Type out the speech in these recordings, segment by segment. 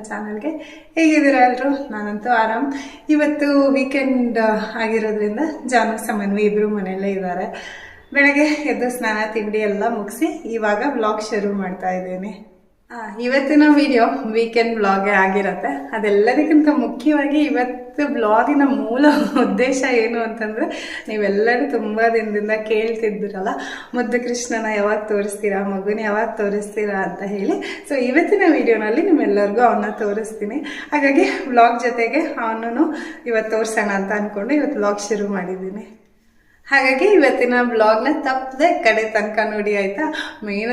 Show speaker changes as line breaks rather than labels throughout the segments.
ನನ್ನ ಚಾನಲ್ಗೆ ಹೇಗಿದ್ದೀರಾ ಎಲ್ಲರೂ? ನಾನಂತೂ ಆರಾಮ್. ಇವತ್ತು ವೀಕೆಂಡ್ ಆಗಿರೋದ್ರಿಂದ ಜಾನು ಸಮನ್ವಿ ಇಬ್ಬರು ಮನೆಯಲ್ಲೇ ಇದ್ದಾರೆ. ಬೆಳಗ್ಗೆ ಎದ್ದು ಸ್ನಾನ, ತಿಂಡಿ ಎಲ್ಲ ಮುಗಿಸಿ ಇವಾಗ ಬ್ಲಾಗ್ ಶುರು ಮಾಡ್ತಾ ಇದ್ದೀನಿ. ಇವತ್ತಿನ ವಿಡಿಯೋ ವೀಕೆಂಡ್ ಬ್ಲಾಗೇ ಆಗಿರುತ್ತೆ. ಅದೆಲ್ಲದಕ್ಕಿಂತ ಮುಖ್ಯವಾಗಿ ಇವತ್ತು ಬ್ಲಾಗಿನ ಮೂಲ ಉದ್ದೇಶ ಏನು ಅಂತಂದರೆ ನೀವೆಲ್ಲರೂ ತುಂಬ ದಿನದಿಂದ ಕೇಳ್ತಿದ್ದೀರಲ್ಲ. ಮುದ್ದು ಕೃಷ್ಣನ ಯಾವಾಗ ತೋರಿಸ್ತೀರಾ, ಮಗುನ ಯಾವಾಗ ತೋರಿಸ್ತೀರಾ ಅಂತ ಹೇಳಿ. ಸೊ ಇವತ್ತಿನ ವಿಡಿಯೋನಲ್ಲಿ ನಿಮ್ಮೆಲ್ಲರಿಗೂ ಅವನ್ನ ತೋರಿಸ್ತೀನಿ. ಹಾಗಾಗಿ ಬ್ಲಾಗ್ ಜೊತೆಗೆ ಅವನೂ ಇವತ್ತು ತೋರಿಸೋಣ ಅಂತ ಅಂದ್ಕೊಂಡು ಇವತ್ತು ಬ್ಲಾಗ್ ಶುರು ಮಾಡಿದ್ದೀನಿ. ಹಾಗಾಗಿ ಇವತ್ತಿನ ಬ್ಲಾಗ್ನ ತಪ್ಪದೆ ಕಡೆ ತನಕ ನೋಡಿ, ಆಯ್ತಾ?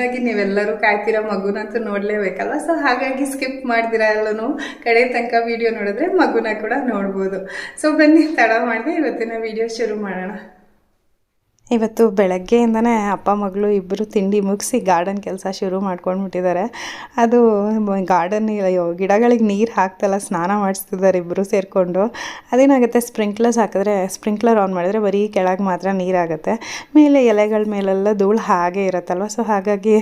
ಆಗಿ ನೀವೆಲ್ಲರೂ ಕಾಯ್ತಿರೋ ಮಗುನಂತೂ ನೋಡ್ಲೇಬೇಕಲ್ವ? ಸೊ ಹಾಗಾಗಿ ಸ್ಕಿಪ್ ಮಾಡ್ದಿರ ಎಲ್ಲೂ ಕಡೆ ತನಕ ವಿಡಿಯೋ ನೋಡಿದ್ರೆ ಮಗುನ ಕೂಡ ನೋಡ್ಬೋದು. ಸೊ ಬನ್ನಿ, ತಡ ಮಾಡಿದೆ ಇವತ್ತಿನ ವಿಡಿಯೋ ಶುರು ಮಾಡೋಣ. ಇವತ್ತು ಬೆಳಗ್ಗೆಯಿಂದನೇ ಅಪ್ಪ, ಮಗಳು ಇಬ್ಬರು ತಿಂಡಿ ಮುಗಿಸಿ ಗಾರ್ಡನ್ ಕೆಲಸ ಶುರು ಮಾಡ್ಕೊಂಡ್ಬಿಟ್ಟಿದ್ದಾರೆ. ಅದು ಗಾರ್ಡನ್ ಗಿಡಗಳಿಗೆ ನೀರು ಹಾಕ್ತಲ್ಲ, ಸ್ನಾನ ಮಾಡಿಸ್ತಿದ್ದಾರೆ ಇಬ್ಬರು ಸೇರಿಕೊಂಡು. ಅದೇನಾಗುತ್ತೆ, ಸ್ಪ್ರಿಂಕ್ಲರ್ಸ್ ಹಾಕಿದ್ರೆ, ಸ್ಪ್ರಿಂಕ್ಲರ್ ಆನ್ ಮಾಡಿದ್ರೆ ಬರೀ ಕೆಳಗೆ ಮಾತ್ರ ನೀರಾಗುತ್ತೆ ಮೇಲೆ ಎಲೆಗಳ ಮೇಲೆಲ್ಲ ಧೂಳು ಹಾಗೆ ಇರುತ್ತಲ್ವ? ಸೊ ಹಾಗಾಗಿ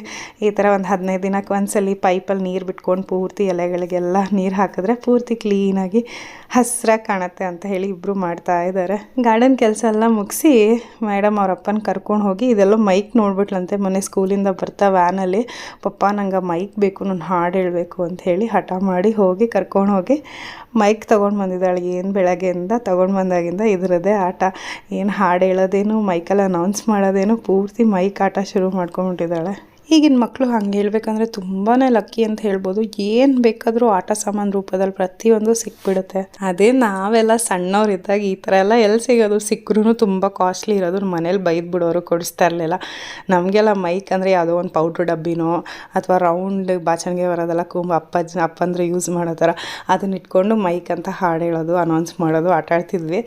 ಈ ಥರ ಒಂದು ಹದಿನೈದು ದಿನಕ್ಕೆ ಒಂದ್ಸಲಿ ಪೈಪಲ್ಲಿ ನೀರು ಬಿಟ್ಕೊಂಡು ಪೂರ್ತಿ ಎಲೆಗಳಿಗೆಲ್ಲ ನೀರು ಹಾಕಿದ್ರೆ ಪೂರ್ತಿ ಕ್ಲೀನಾಗಿ ಹಸಿರಾಗಿ ಕಾಣುತ್ತೆ ಅಂತ ಹೇಳಿ ಇಬ್ಬರು ಮಾಡ್ತಾ ಇದ್ದಾರೆ. ಗಾರ್ಡನ್ ಕೆಲಸ ಎಲ್ಲ ಮುಗಿಸಿ, ಮೇಡಮ್ ಅವ್ರ ಅಪ್ಪನ ಕರ್ಕೊಂಡು ಹೋಗಿ ಇದೆಲ್ಲ ಮೈಕ್ ನೋಡ್ಬಿಟ್ಲಂತೆ. ಮೊನ್ನೆ ಸ್ಕೂಲಿಂದ ಬರ್ತಾ ವ್ಯಾನಲ್ಲಿ ಪಪ್ಪ, ನಂಗೆ ಮೈಕ್ ಬೇಕು, ನಾನು ಹಾಡು ಹೇಳಬೇಕು ಅಂತ ಹೇಳಿ ಹಠ ಮಾಡಿ ಹೋಗಿ ಕರ್ಕೊಂಡು ಹೋಗಿ ಮೈಕ್ ತೊಗೊಂಡು ಬಂದಿದ್ದಾಳೆ. ಏನು ಬೆಳಗ್ಗೆಯಿಂದ ತೊಗೊಂಡು ಬಂದಾಗಿಂದ ಇದರದೇ ಆಟ. ಏನು ಹಾಡು ಹೇಳೋದೇನು ಮೈಕಲ್ಲಿ ಅನೌನ್ಸ್ ಮಾಡೋದೇನು, ಪೂರ್ತಿ ಮೈಕ್ ಆಟ ಶುರು ಮಾಡ್ಕೊಂಡ್ಬಿಟ್ಟಿದ್ದಾಳೆ. ಈಗಿನ ಮಕ್ಕಳು ಹಂಗೆ ಹೇಳ್ಬೇಕಂದ್ರೆ ತುಂಬಾ ಲಕ್ಕಿ ಅಂತ ಹೇಳ್ಬೋದು. ಏನು ಬೇಕಾದರೂ ಆಟ ಸಾಮಾನು ರೂಪದಲ್ಲಿ ಪ್ರತಿಯೊಂದು ಸಿಕ್ಬಿಡುತ್ತೆ. ಅದೇ ನಾವೆಲ್ಲ ಸಣ್ಣವರಿದ್ದಾಗ ಈ ಥರ ಎಲ್ಲ ಎಲ್ಲಿ ಸಿಗೋದು? ಸಿಕ್ಕರೂ ತುಂಬ ಕಾಸ್ಟ್ಲಿ ಇರೋದು. ಮನೇಲಿ ಬೈದು ಬಿಡೋರು ಕೊಡಿಸ್ತಾ ಇರಲಿಲ್ಲ. ನಮಗೆಲ್ಲ ಮೈಕ್ ಅಂದರೆ ಯಾವುದೋ ಒಂದು ಪೌಡ್ರ್ ಡಬ್ಬಿನೋ ಅಥವಾ ರೌಂಡ್ ಬಾಚಣಿಗೆ ಬರೋದೆಲ್ಲ ಕುಂಬ ಅಪ್ಪ ಅಪ್ಪಂದ್ರೆ ಯೂಸ್ ಮಾಡೋ ಥರ ಅದನ್ನ ಇಟ್ಕೊಂಡು ಮೈಕ್ ಅಂತ ಹಾಡು ಹೇಳೋದು ಅನೌನ್ಸ್ ಮಾಡೋದು, ಆಟ ಆಡ್ತಿದ್ವಿ.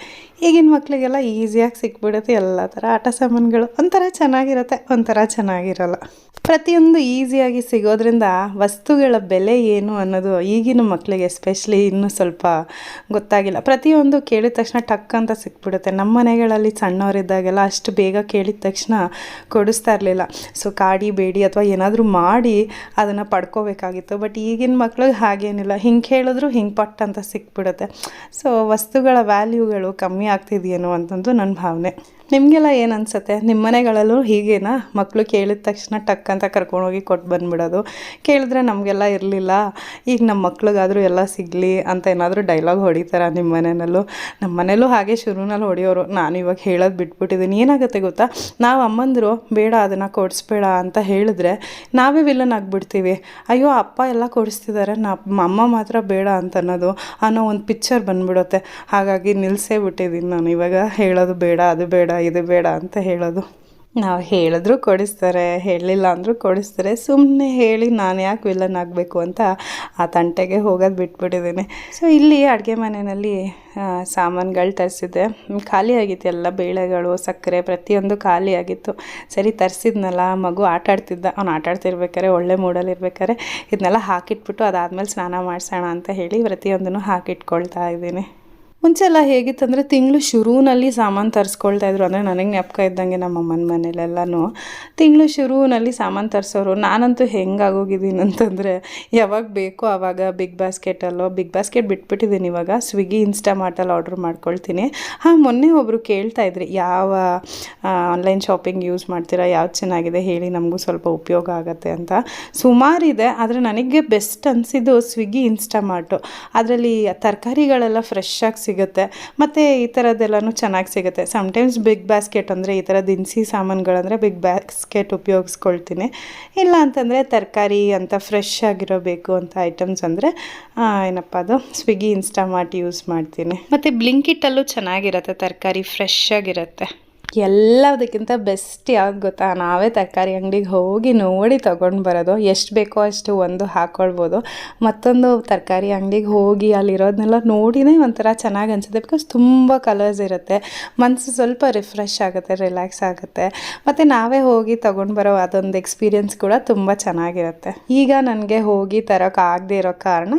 ಈಗಿನ ಮಕ್ಕಳಿಗೆಲ್ಲ ಈಸಿಯಾಗಿ ಸಿಕ್ಬಿಡುತ್ತೆ. ಎಲ್ಲ ಥರ ಆಟ ಸಾಮಾನುಗಳು ಒಂಥರ ಚೆನ್ನಾಗಿರುತ್ತೆ. ಒಂಥರ ಚೆನ್ನಾಗಿರಲ್ಲ. ಪ್ರತಿಯೊಂದು ಈಸಿಯಾಗಿ ಸಿಗೋದ್ರಿಂದ ವಸ್ತುಗಳ ಬೆಲೆ ಏನು ಅನ್ನೋದು ಈಗಿನ ಮಕ್ಕಳಿಗೆ ಎಸ್ಪೆಷಲಿ ಇನ್ನೂ ಸ್ವಲ್ಪ ಗೊತ್ತಾಗಿಲ್ಲ. ಪ್ರತಿಯೊಂದು ಕೇಳಿದ ತಕ್ಷಣ ಟಕ್ ಅಂತ ಸಿಕ್ಬಿಡುತ್ತೆ. ನಮ್ಮ ಮನೆಗಳಲ್ಲಿ ಸಣ್ಣವರಿದ್ದಾಗೆಲ್ಲ ಅಷ್ಟು ಬೇಗ ಕೇಳಿದ ತಕ್ಷಣ ಕೊಡಿಸ್ತಾ ಇರಲಿಲ್ಲ. ಸೊ ಕಾಡಿ, ಬೇಡಿ ಅಥವಾ ಏನಾದರೂ ಮಾಡಿ ಅದನ್ನು ಪಡ್ಕೋಬೇಕಾಗಿತ್ತು. ಬಟ್ ಈಗಿನ ಮಕ್ಳಿಗೆ ಹಾಗೇನಿಲ್ಲ. ಹಿಂಗೆ ಕೇಳಿದ್ರು ಹಿಂಗೆ ಪಟ್ ಅಂತ ಸಿಕ್ಬಿಡುತ್ತೆ. ಸೊ ವಸ್ತುಗಳ ವ್ಯಾಲ್ಯೂಗಳು ಕಮ್ಮಿ ಆಗ್ತಿದೆಯೇನೋ ಅಂತಂದು ನನ್ನ ಭಾವನೆ. ನಿಮಗೆಲ್ಲ ಏನು ಅನಿಸುತ್ತೆ? ನಿಮ್ಮ ಮನೆಗಳಲ್ಲೂ ಹೀಗೇನಾ? ಮಕ್ಕಳು ಕೇಳಿದ ತಕ್ಷಣ ಟಕ್ ಅಂತ ಕರ್ಕೊಂಡೋಗಿ ಕೊಟ್ಟು ಬಂದ್ಬಿಡೋದು. ಕೇಳಿದ್ರೆ ನಮಗೆಲ್ಲ ಇರಲಿಲ್ಲ. ಈಗ ನಮ್ಮ ಮಕ್ಳಿಗಾದರೂ ಎಲ್ಲ ಸಿಗಲಿ ಅಂತ ಏನಾದರೂ ಡೈಲಾಗ್ ಹೊಡಿತಾರ ನಿಮ್ಮ ಮನೆಯಲ್ಲೂ? ನಮ್ಮ ಮನೇಲೂ ಹಾಗೆ ಶುರುನಲ್ಲಿ ಹೊಡೆಯೋರು. ನಾನು ಇವಾಗ ಹೇಳೋದು ಬಿಟ್ಬಿಟ್ಟಿದ್ದೀನಿ ಏನಾಗುತ್ತೆ ಗೊತ್ತಾ? ನಾವು ಅಮ್ಮಂದರು, ಬೇಡ, ಅದನ್ನು ಕೊಡಿಸ್ಬೇಡ ಅಂತ ಹೇಳಿದ್ರೆ ನಾವೇ ವಿಲನ್ ಆಗಿಬಿಡ್ತೀವಿ. ಅಯ್ಯೋ, ಅಪ್ಪ ಎಲ್ಲ ಕೊಡಿಸ್ತಿದ್ದಾರೆ ನಮ್ಮ ಅಮ್ಮ ಮಾತ್ರ ಬೇಡ ಅಂತ ಅನ್ನೋದು ಅನ್ನೋ ಒಂದು ಪಿಕ್ಚರ್ ಬಂದ್ಬಿಡುತ್ತೆ. ಹಾಗಾಗಿ ನಿಲ್ಲಿಸೇ ಬಿಟ್ಟಿದ್ದೀನಿ ನಾನು ಇವಾಗ ಹೇಳೋದು ಬೇಡ, ಅದು ಬೇಡ ಇದು ಬೇಡ ಅಂತ ಹೇಳೋದು. ನಾವು ಹೇಳಿದ್ರು ಕೊಡಿಸ್ತಾರೆ, ಹೇಳಿಲ್ಲ ಅಂದರೂ ಕೊಡಿಸ್ತಾರೆ. ಸುಮ್ಮನೆ ಹೇಳಿ ನಾನು ಯಾಕೆ ವಿಲನ್ ಆಗಬೇಕು ಅಂತ ಆ ತಂಟೆಗೆ ಹೋಗೋದು ಬಿಟ್ಬಿಟ್ಟಿದ್ದೀನಿ ಸೊ ಇಲ್ಲಿ ಅಡುಗೆ ಮನೆಯಲ್ಲಿ ಸಾಮಾನುಗಳು ತರಿಸಿದ್ದೆ. ಖಾಲಿ ಆಗಿತ್ತು ಎಲ್ಲ ಬೇಳೆಗಳು, ಸಕ್ಕರೆ, ಪ್ರತಿಯೊಂದು ಖಾಲಿ ಆಗಿತ್ತು. ಸರಿ, ತರಿಸಿದ್ನಲ್ಲ, ಮಗು ಆಟ ಆಡ್ತಿದ್ದ. ಅವ್ನು ಆಟ ಆಡ್ತಿರ್ಬೇಕಾರೆ, ಒಳ್ಳೆ ಮೂಡಲ್ಲಿ ಇರ್ಬೇಕಾರೆ ಇದನ್ನೆಲ್ಲ ಹಾಕಿಟ್ಬಿಟ್ಟು ಅದಾದಮೇಲೆ ಸ್ನಾನ ಮಾಡಿಸೋಣ ಅಂತ ಹೇಳಿ ಪ್ರತಿಯೊಂದನ್ನು ಹಾಕಿಟ್ಕೊಳ್ತಾ ಇದ್ದೀನಿ. ಮುಂಚೆ ಎಲ್ಲ ಹೇಗಿತ್ತಂದರೆ ತಿಂಗಳು ಶುರುವಿನಲ್ಲಿ ಸಾಮಾನು ತರಿಸ್ಕೊಳ್ತಾ ಇದ್ರು. ಅಂದರೆ ನನಗೆ ನೆಪಕ ಇದ್ದಂಗೆ ನಮ್ಮ ಅಮ್ಮನ ಮನೇಲೆಲ್ಲನೂ ತಿಂಗಳು ಶುರುವಿನಲ್ಲಿ ಸಾಮಾನು ತರಿಸೋರು. ನಾನಂತೂ ಹೆಂಗಾಗೋಗಿದ್ದೀನಿ ಅಂತಂದರೆ ಯಾವಾಗ ಬೇಕೋ ಆವಾಗ ಬಿಗ್ ಬಾಸ್ಕೆಟಲ್ಲೋ ಬಿಗ್ ಬಾಸ್ಕೆಟ್ ಬಿಟ್ಬಿಟ್ಟಿದ್ದೀನಿ ಇವಾಗ. ಸ್ವಿಗ್ಗಿ ಇನ್ಸ್ಟಾಮಾರ್ಟಲ್ಲಿ ಆರ್ಡ್ರ್ ಮಾಡ್ಕೊಳ್ತೀನಿ. ಹಾಂ, ಮೊನ್ನೆ ಒಬ್ಬರು ಕೇಳ್ತಾ ಇದ್ರಿ, ಯಾವ ಆನ್ಲೈನ್ ಶಾಪಿಂಗ್ ಯೂಸ್ ಮಾಡ್ತೀರಾ, ಯಾವ್ದು ಚೆನ್ನಾಗಿದೆ ಹೇಳಿ, ನಮಗೂ ಸ್ವಲ್ಪ ಉಪಯೋಗ ಆಗುತ್ತೆ ಅಂತ. ಸುಮಾರಿದೆ ಆದರೆ ನನಗೆ ಬೆಸ್ಟ್ ಅನಿಸಿದ್ದು ಸ್ವಿಗ್ಗಿ ಇನ್ಸ್ಟಾಮಾರ್ಟು ಅದರಲ್ಲಿ ತರಕಾರಿಗಳೆಲ್ಲ ಫ್ರೆಶ್ ಆಗಿ ಸಿಗುತ್ತೆ. ಮತ್ತು ಈ ಥರದ್ದೆಲ್ಲನೂ ಚೆನ್ನಾಗಿ ಸಿಗುತ್ತೆ. ಸಮ್ಟೈಮ್ಸ್ ಬಿಗ್ ಬ್ಯಾಸ್ಕೆಟ್ ಅಂದರೆ ಈ ಥರ ದಿನಸಿ ಸಾಮಾನುಗಳಂದರೆ ಬಿಗ್ ಬ್ಯಾಸ್ಕೆಟ್ ಉಪಯೋಗಿಸ್ಕೊಳ್ತೀನಿ. ಇಲ್ಲ ಅಂತಂದರೆ ತರಕಾರಿ ಅಂತ ಫ್ರೆಶ್ ಆಗಿರಬೇಕು ಅಂತ ಐಟಮ್ಸ್ ಅಂದರೆ ಏನಪ್ಪ ಅದು ಸ್ವಿಗ್ಗಿ ಇನ್ಸ್ಟಾಮಾರ್ಟ್ ಯೂಸ್ ಮಾಡ್ತೀನಿ. ಮತ್ತು ಬ್ಲಿಂಕಿಟ್ಟಲ್ಲೂ ಚೆನ್ನಾಗಿರುತ್ತೆ. ತರಕಾರಿ ಫ್ರೆಶ್ ಆಗಿರುತ್ತೆ. ಎಲ್ಲದಕ್ಕಿಂತ ಬೆಸ್ಟ್ ಯಾವ್ದು ಗೊತ್ತಾ? ನಾವೇ ತರಕಾರಿ ಅಂಗಡಿಗೆ ಹೋಗಿ ನೋಡಿ ತೊಗೊಂಡು ಬರೋದು. ಎಷ್ಟು ಬೇಕೋ ಅಷ್ಟು ಒಂದು ಹಾಕ್ಕೊಳ್ಬೋದು ಮತ್ತೊಂದು ತರಕಾರಿ ಅಂಗಡಿಗೆ ಹೋಗಿ ಅಲ್ಲಿರೋದನ್ನೆಲ್ಲ ನೋಡಿನೇ ಒಂಥರ ಚೆನ್ನಾಗಿ ಅನಿಸುತ್ತೆ ಬಿಕಾಸ್ ತುಂಬ ಕಲರ್ಸ್ ಇರುತ್ತೆ. ಮನಸ್ಸು ಸ್ವಲ್ಪ ರಿಫ್ರೆಶ್ ಆಗುತ್ತೆ ರಿಲ್ಯಾಕ್ಸ್ ಆಗುತ್ತೆ. ಮತ್ತು ನಾವೇ ಹೋಗಿ ತೊಗೊಂಡು ಬರೋ ಅದೊಂದು ಎಕ್ಸ್ಪೀರಿಯೆನ್ಸ್ ಕೂಡ ತುಂಬ ಚೆನ್ನಾಗಿರುತ್ತೆ. ಈಗ ನನಗೆ ಹೋಗಿ ತರೋಕೆ ಆಗದೆ ಇರೋ ಕಾರಣ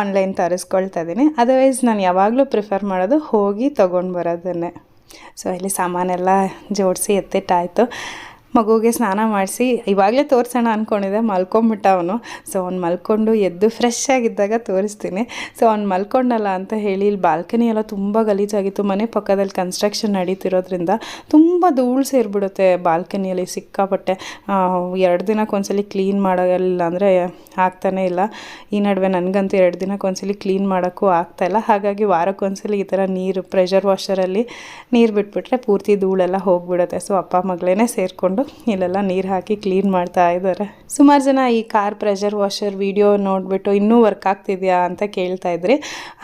ಆನ್ಲೈನ್ ತರಿಸ್ಕೊಳ್ತಾ ಇದ್ದೀನಿ ಅದರ್ವೈಸ್ ನಾನು ಯಾವಾಗಲೂ ಪ್ರಿಫರ್ ಮಾಡೋದು ಹೋಗಿ ತೊಗೊಂಡು ಬರೋದನ್ನೇ. ಸೊ ಇಲ್ಲಿ ಸಾಮಾನೆಲ್ಲ ಜೋಡಿಸಿ ಎತ್ತಿಟ್ಟಾಯಿತು. ಮಗುಗೆ ಸ್ನಾನ ಮಾಡಿಸಿ ಇವಾಗಲೇ ತೋರಿಸೋಣ ಅಂದ್ಕೊಂಡಿದ್ದೆ ಮಲ್ಕೊಂಬಿಟ್ಟ ಅವನು. ಸೊ ಅವ್ನು ಮಲ್ಕೊಂಡು ಎದ್ದು ಫ್ರೆಶ್ ಆಗಿದ್ದಾಗ ತೋರಿಸ್ತೀನಿ. ಸೊ ಅವ್ನು ಮಲ್ಕೊಂಡಲ್ಲ ಅಂತ ಹೇಳಿ, ಇಲ್ಲಿ ಬಾಲ್ಕನಿ ಎಲ್ಲ ತುಂಬ ಗಲೀಜಾಗಿತ್ತು. ಮನೆ ಪಕ್ಕದಲ್ಲಿ ಕನ್ಸ್ಟ್ರಕ್ಷನ್ ನಡೀತಿರೋದ್ರಿಂದ ತುಂಬ ಧೂಳು ಸೇರಿಬಿಡುತ್ತೆ ಬಾಲ್ಕನಿಯಲ್ಲಿ ಸಿಕ್ಕಾಪಟ್ಟೆ. ಎರಡು ದಿನಕ್ಕೊಂದ್ಸಲಿ ಕ್ಲೀನ್ ಮಾಡೋಲ್ಲ ಅಂದರೆ ಆಗ್ತಾನೇ ಇಲ್ಲ. ಈ ನಡುವೆ ನನಗಂತೂ ಎರಡು ದಿನಕ್ಕೊಂದ್ಸಲಿ ಕ್ಲೀನ್ ಮಾಡೋಕ್ಕೂ ಆಗ್ತಾಯಿಲ್ಲ ಹಾಗಾಗಿ ವಾರಕ್ಕೊಂದ್ಸಲಿ ಈ ಥರ ನೀರು ಪ್ರೆಷರ್ ವಾಷರಲ್ಲಿ ನೀರು ಬಿಟ್ಬಿಟ್ರೆ ಪೂರ್ತಿ ಧೂಳೆಲ್ಲ ಹೋಗ್ಬಿಡುತ್ತೆ. ಸೊ ಅಪ್ಪ ಮಗಳೇ ಸೇರಿಕೊಂಡು ಇಲ್ಲೆಲ್ಲ ನೀರು ಹಾಕಿ ಕ್ಲೀನ್ ಮಾಡ್ತಾ ಇದ್ದಾರೆ ಸುಮಾರು ಜನ ಈ ಕಾರ್ ಪ್ರೆಷರ್ ವಾಷರ್ ವಿಡಿಯೋ ನೋಡಿಬಿಟ್ಟು ಇನ್ನೂ ವರ್ಕ್ ಆಗ್ತಿದೆಯಾ ಅಂತ ಕೇಳ್ತಾ ಇದ್ರಿ.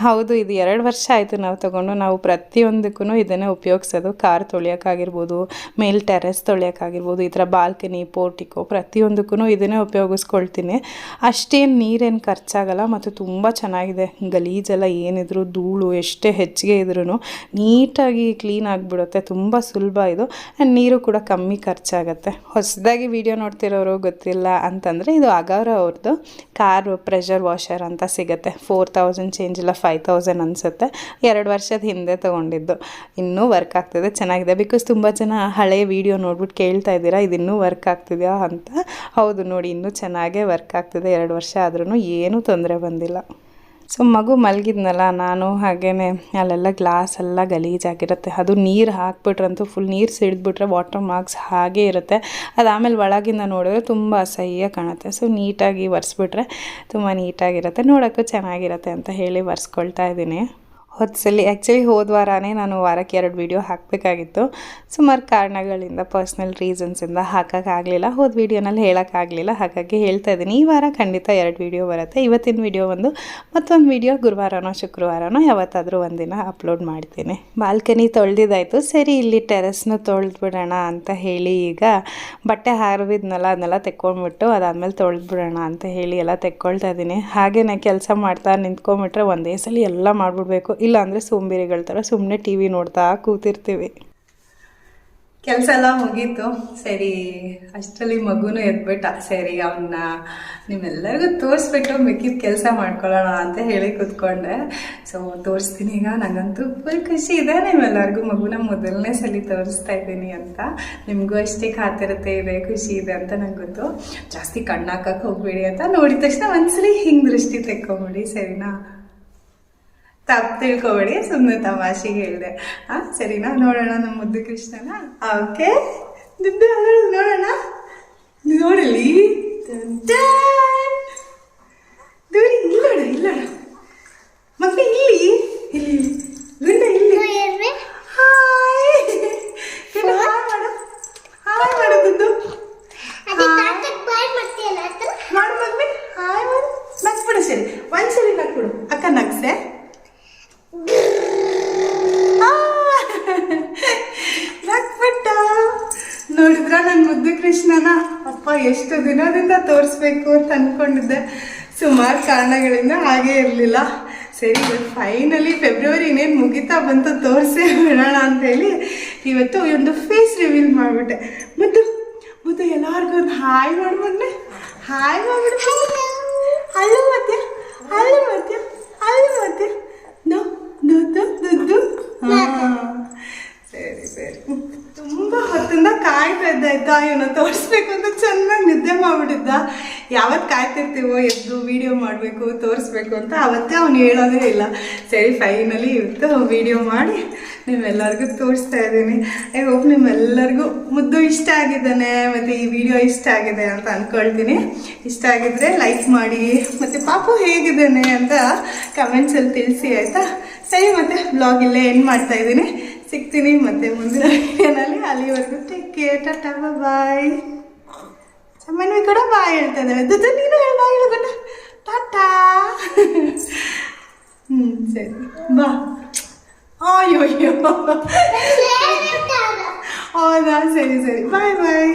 ಹೌದು, ಇದು ಎರಡು ವರ್ಷ ಆಯಿತು ನಾವು ತಗೊಂಡು. ನಾವು ಪ್ರತಿಯೊಂದಕ್ಕೂ ಇದನ್ನೇ ಉಪಯೋಗಿಸೋದು. ಕಾರ್ ತೊಳೆಯೋಕ್ಕಾಗಿರ್ಬೋದು, ಮೇಲ್ ಟೆರೆಸ್ ತೊಳೆಯೋಕ್ಕಾಗಿರ್ಬೋದು, ಈ ಥರ ಬಾಲ್ಕನಿ ಪೋರ್ಟಿಕೋ ಪ್ರತಿಯೊಂದಕ್ಕೂ ಇದನ್ನೇ ಉಪಯೋಗಿಸ್ಕೊಳ್ತೀನಿ. ಅಷ್ಟೇನು ನೀರೇನು ಖರ್ಚಾಗಲ್ಲ ಮತ್ತು ತುಂಬ ಚೆನ್ನಾಗಿದೆ. ಗಲೀಜೆಲ್ಲ ಏನಿದ್ರು, ಧೂಳು ಎಷ್ಟೇ ಹೆಚ್ಚಿಗೆ ಇದ್ರೂ ನೀಟಾಗಿ ಕ್ಲೀನ್ ಆಗಿಬಿಡುತ್ತೆ. ತುಂಬ ಸುಲಭ ಇದು. ಆ್ಯಂಡ್ ನೀರು ಕೂಡ ಕಮ್ಮಿ ಖರ್ಚಾಗತ್ತೆ ಹೊಸದಾಗಿ ವಿಡಿಯೋ ನೋಡ್ತಿರೋರು ಗೊತ್ತಿಲ್ಲ ಅಂತಂದರೆ ಇದು ಅಗೌರ ಅವ್ರದ್ದು ಕಾರ್ ಪ್ರೆಷರ್ ವಾಷರ್ ಅಂತ ಸಿಗುತ್ತೆ. ಫೋರ್ ತೌಸಂಡ್ ಚೇಂಜ್ ಇಲ್ಲ ಫೈವ್ ತೌಸಂಡ್ ಅನಿಸುತ್ತೆ. ಎರಡು ವರ್ಷದ ಹಿಂದೆ ತೊಗೊಂಡಿದ್ದು. ಇನ್ನೂ ವರ್ಕ್ ಆಗ್ತಿದೆ, ಚೆನ್ನಾಗಿದೆ. ಬಿಕಾಸ್ ತುಂಬ ಜನ ಹಳೆಯ ವಿಡಿಯೋ ನೋಡ್ಬಿಟ್ಟು ಕೇಳ್ತಾ ಇದ್ದೀರಾ, ಇದು ಇನ್ನೂ ವರ್ಕ್ ಆಗ್ತಿದೆಯಾ ಅಂತ. ಹೌದು ನೋಡಿ, ಇನ್ನೂ ಚೆನ್ನಾಗೇ ವರ್ಕ್ ಆಗ್ತಿದೆ. ಎರಡು ವರ್ಷ ಆದ್ರೂ ಏನೂ ತೊಂದರೆ ಬಂದಿಲ್ಲ. ಸೊ ಮಗು ಮಲಗಿದ್ನಲ್ಲ, ನಾನು ಹಾಗೇ ಅಲ್ಲೆಲ್ಲ ಗ್ಲಾಸ್ ಎಲ್ಲ ಗಲೀಜಾಗಿರುತ್ತೆ ಅದು ನೀರು ಹಾಕ್ಬಿಟ್ರಂತೂ ಫುಲ್ ನೀರು ಸಿಡಿದ್ಬಿಟ್ರೆ ವಾಟರ್ ಮಾರ್ಕ್ಸ್ ಹಾಗೇ ಇರುತ್ತೆ. ಅದು ಆಮೇಲೆ ಒಳಗಿಂದ ನೋಡಿದ್ರೆ ತುಂಬ ಅಸಹ್ಯ ಕಾಣುತ್ತೆ. ಸೊ ನೀಟಾಗಿ ಒರೆಸ್ಬಿಟ್ರೆ ತುಂಬ ನೀಟಾಗಿರುತ್ತೆ. ನೋಡೋಕ್ಕೂ ಚೆನ್ನಾಗಿರುತ್ತೆ ಅಂತ ಹೇಳಿ ಒರೆಸ್ಕೊಳ್ತಾ ಇದ್ದೀನಿ. ಹೊತ್ಸಲಿ ಆ್ಯಕ್ಚುಲಿ ಹೋದ ವಾರನೇ ನಾನು ವಾರಕ್ಕೆ ಎರಡು ವೀಡಿಯೋ ಹಾಕಬೇಕಾಗಿತ್ತು. ಸುಮಾರು ಕಾರಣಗಳಿಂದ ಪರ್ಸ್ನಲ್ ರೀಸನ್ಸಿಂದ ಹಾಕೋಕ್ಕಾಗಲಿಲ್ಲ ಹೋದ ವೀಡಿಯೋನಲ್ಲಿ ಹೇಳೋಕ್ಕಾಗಲಿಲ್ಲ ಹಾಗಾಗಿ ಹೇಳ್ತಾ ಇದ್ದೀನಿ. ಈ ವಾರ ಖಂಡಿತ ಎರಡು ವೀಡಿಯೋ ಬರುತ್ತೆ. ಇವತ್ತಿನ ವೀಡಿಯೋ ಒಂದು, ಮತ್ತೊಂದು ವೀಡಿಯೋ ಗುರುವಾರನೋ, ಶುಕ್ರವಾರನೋ ಯಾವತ್ತಾದರೂ ಒಂದಿನ ಅಪ್ಲೋಡ್ ಮಾಡ್ತೀನಿ. ಬಾಲ್ಕನಿ ತೊಳೆದಿದ್ದಾಯಿತು. ಸರಿ, ಇಲ್ಲಿ ಟೆರೆಸ್ನು ತೊಳೆದ್ಬಿಡೋಣ ಅಂತ ಹೇಳಿ ಈಗ ಬಟ್ಟೆ ಹಾರವಿದ್ನಲ್ಲ ಅದನ್ನೆಲ್ಲ ತೆಕ್ಕೊಂಡ್ಬಿಟ್ಟು ಅದಾದಮೇಲೆ ತೊಳೆದ್ಬಿಡೋಣ ಅಂತ ಹೇಳಿ ಎಲ್ಲ ತೆಕ್ಕೊಳ್ತಾ ಇದ್ದೀನಿ. ಹಾಗೇನೆ ಕೆಲಸ ಮಾಡ್ತಾ ನಿಂತ್ಕೊಂಬಿಟ್ರೆ ಒಂದೇ ಸಲ ಎಲ್ಲ ಮಾಡಿಬಿಡ್ಬೇಕು. ಇಲ್ಲ ಅಂದರೆ ಸೋಂಬೇರಿಗಳ ಥರ ಸುಮ್ಮನೆ ಟಿ ವಿ ನೋಡ್ತಾ ಕೂತಿರ್ತೀವಿ. ಕೆಲಸ ಎಲ್ಲ ಮುಗೀತು. ಸರಿ, ಅಷ್ಟರಲ್ಲಿ ಮಗುನು ಎದ್ಬಿಟ್ಟ. ಸರಿ ಅವನ್ನ ನಿಮ್ಮೆಲ್ಲರಿಗೂ ತೋರಿಸ್ಬಿಟ್ಟು ಮಿಕ್ಕಿದ ಕೆಲಸ ಮಾಡ್ಕೊಳ್ಳೋಣ ಅಂತ ಹೇಳಿ ಕೂತ್ಕೊಂಡೆ. ಸೊ ತೋರಿಸ್ತೀನಿ ಈಗ. ನನಗಂತೂ ಫುಲ್ ಖುಷಿ ಇದೆ. ನಿಮ್ಮೆಲ್ಲರಿಗೂ ಮಗುನ ಮೊದಲನೇ ಸಲ ತೋರಿಸ್ತಾ ಇದ್ದೀನಿ ಅಂತ. ನಿಮಗೂ ಅಷ್ಟೇ ಖಾತಿರತೆ ಇದೆ ಖುಷಿ ಇದೆ ಅಂತ ನಂಗೆ ಗೊತ್ತು. ಜಾಸ್ತಿ ಕಣ್ಣಾಕಕ್ಕೆ ಹೋಗ್ಬೇಡಿ ಅಂತ ನೋಡಿದ ತಕ್ಷಣ ಒಂದ್ಸಲಿ ಹಿಂಗೆ ದೃಷ್ಟಿ ತೆಕ್ಕೊಂಬಿಡಿ, ಸರಿನಾ? ತಪ್ಪು ತಿಳ್ಕೊಬೇಡಿ ಸುಮ್ಮನೆ ತಮಾಷೆಗೆ ಹೇಳಿದೆ. ಆ, ಸರಿನಾ? ನೋಡೋಣ ನಮ್ಮ ಮುದ್ದು ಕೃಷ್ಣನ. ಓಕೆ? ದುಡ್ಡು, ನೋಡೋಣ. ನೋಡಲಿ ದೂರಿ ಇಲ್ಲೋಡ ಇಲ್ಲೋಡ ಮತ್ತೆ ಇಲ್ಲಿ ಇಲ್ಲಿ ಗುಂಡ ಇಲ್ಲಿ ಹಾಯ್ ಕಣ್ಣು ಹಾಯ್ ಮಾಡು ಹಾಯ್ ಮಾಡು ದುಡ್ಡು ಮಾಡು ಮಗ್ಮಿ ಹಾಯ್ ಮಾಡು ನಗ್ಬಿಡು ಸರಿ ಒಂದ್ಸರಿ ನಗ್ಬಿಡು ಅಕ್ಕ ನಗ್ಸೆ ನಗ್ಬಿಟ್ಟ ನೋಡಿದ್ರ ನನ್ನ ಮುದ್ದು ಕೃಷ್ಣನ ಅಪ್ಪ, ಎಷ್ಟು ದಿನದಿಂದ ತೋರಿಸ್ಬೇಕು ಅಂತ ಅಂದ್ಕೊಂಡಿದ್ದೆ ಸುಮಾರು ಕಾರಣಗಳಿಂದ ಹಾಗೆ ಇರಲಿಲ್ಲ. ಸರಿ ಇವತ್ತು ಫೈನಲಿ ಫೆಬ್ರವರಿ ಇನ್ನೇನು ಮುಗಿತಾ ಬಂತು ತೋರಿಸೇ ಬಿಡೋಣ ಅಂತೇಳಿ ಇವತ್ತು ಒಂದು ಫೇಸ್ ರಿವೀಲ್ ಮಾಡಿಬಿಟ್ಟೆ. ಮತ್ತು ಮತ್ತು ಎಲ್ಲರಿಗೂ ಒಂದು ಹಾಯ್ ಮಾಡ್ಬಂದೆ ಹಾಯ್ ಮಾಡ್ಬಿಟ್ಟು ಅಲ್ಲು ಮತ್ತೆ ಅಲ್ಲು ಮತ್ತೆ ಅಲ್ಲು ಮತ್ತೆ ದು ದು ದು ದು ದು ಹಾ. ಸರಿ ಸರಿ ತುಂಬ ಹೊತ್ತಿಂದ ಕಾಯ್ತಾ ಇದ್ದ ಆಯ್ತಾ ಇವನ್ನ ತೋರಿಸ್ಬೇಕು ಅಂತ ಚೆನ್ನಾಗಿ ನಿದ್ದೆ ಮಾಡ್ಬಿಟ್ಟಿದ್ದ ಯಾವತ್ತು ಕಾಯ್ತಿರ್ತೀವೋ ಎದ್ದು ವಿಡಿಯೋ ಮಾಡಬೇಕು, ತೋರಿಸ್ಬೇಕು ಅಂತ ಅವತ್ತೇ ಅವ್ನು ಹೇಳೋದೇ ಇಲ್ಲ. ಸರಿ ಫೈನಲಿ ಇವತ್ತು ವಿಡಿಯೋ ಮಾಡಿ ನಿಮ್ಮೆಲ್ಲರಿಗೂ ತೋರಿಸ್ತಾ ಇದ್ದೀನಿ. ಐ ಹೋಪ್ ನಿಮ್ಮೆಲ್ಲರಿಗೂ ಮುದ್ದು ಇಷ್ಟ ಆಗಿದ್ದಾನೆ, ಮತ್ತು ಈ ವಿಡಿಯೋ ಇಷ್ಟ ಆಗಿದೆ ಅಂತ ಅಂದ್ಕೊಳ್ತೀನಿ ಇಷ್ಟ ಆಗಿದ್ರೆ ಲೈಕ್ ಮಾಡಿ, ಮತ್ತು ಪಾಪು ಹೇಗಿದ್ದಾನೆ ಅಂತ ಕಮೆಂಟ್ಸಲ್ಲಿ ತಿಳಿಸಿ, ಆಯಿತಾ? ಸರಿ, ಮತ್ತೆ ಬ್ಲಾಗ್ ಇಲ್ಲೇ ಎಂಡ್ ಮಾಡ್ತಾ ಇದ್ದೀನಿ. ಸಿಗ್ತೀನಿ ಮತ್ತೆ ಮುಂದಿನ ವಿಡಿಯೋನಲ್ಲಿ ಅಲ್ಲಿವರೆಗೂ ಟೇಕ್ ಕೇರ್ ಟಾಟಾ ಬಾಯ್ ಸಾಮಾನ್ಯ ಕೂಡ ಬಾಯ್ ಹೇಳ್ತಾ ಇದ್ದಾಳೆ ದುಡ್ಡು ನೀನು ಹೇಳ ಬಾಯ್ ಹೇಳ್ಕೊಂಡ ಟಾಟಾ ಹ್ಞೂ ಸರಿ ಬಾ ಅಯ್ಯೋ ಅಯ್ಯೋ ಹೌದಾ ಸರಿ ಸರಿ ಬಾಯ್ ಬಾಯ್